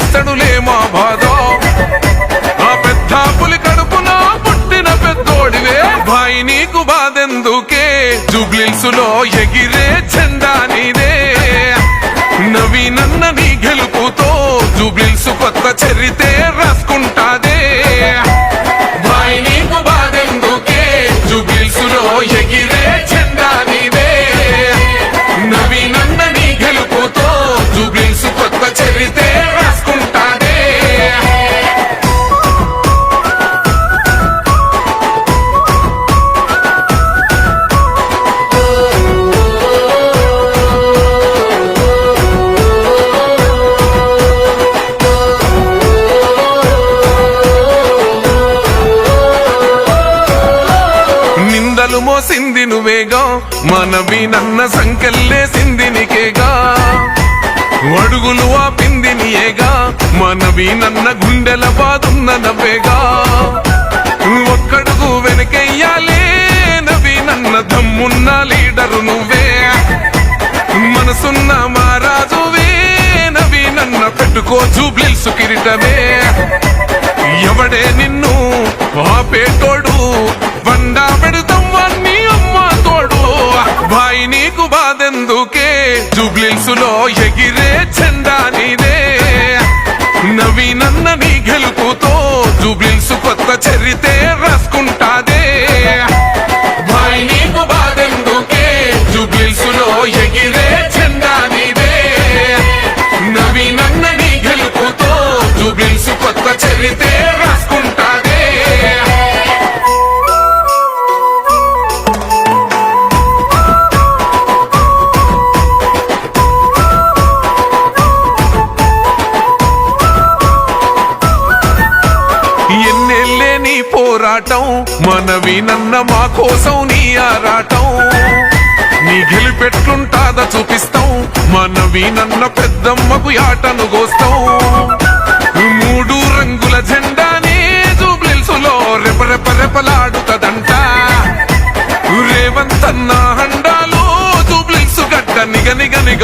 తీర్చేస్తాడులే మా బాధ. ఆ పెద్ద పులి కడుపున పుట్టిన పెద్దోడివే. భాయి నీకు బాధెందుకే? జూబ్లిల్స్లో ఎగిరే చెండా నీదే. నవీనన్న నీ గెలుపుతో జూబ్లిల్స్ కొత్త చరితే రాసుకో మోసింది నువ్వేగా? మనవి నన్న సంకెళ్ళేసింది నీకేగా? అడుగులు ఆపింది నీయేగా? మనవి నన్న గుండెల బాదున్న నవ్వేగా? ఒక్కడుగు వెనకెయ్యాలే నవి నన్న దమ్మున్న లీడరు నువ్వే. మనసున్న మారాజువే నవి నన్న పెట్టుకో జూబ్లిల్సు కిరీటమే. ఎవడే నిన్ను నీకు బాధెందుకే జూబ్లిల్సులో ఎగిరే చెండా నీదే. నవీనన్న నీ గెలుపుతో జూబ్లిల్స్ కొత్త చరితే రాసుకుంటా పోరాటం మనవి నన్న మా కోసం నీ ఆరాటం. నీ గెలిపెట్లుంటాదా చూపిస్తాం మనవి నన్న పెద్దమ్మకు ఆటను గోస్తాం. మూడు రంగుల జెండానే జూబ్లిల్సులో రెప రెప రెపలాడుతదంట. రేవంతన్న హండాలో జూబ్లిల్సు గడ్డ నిగ నిగ నిగ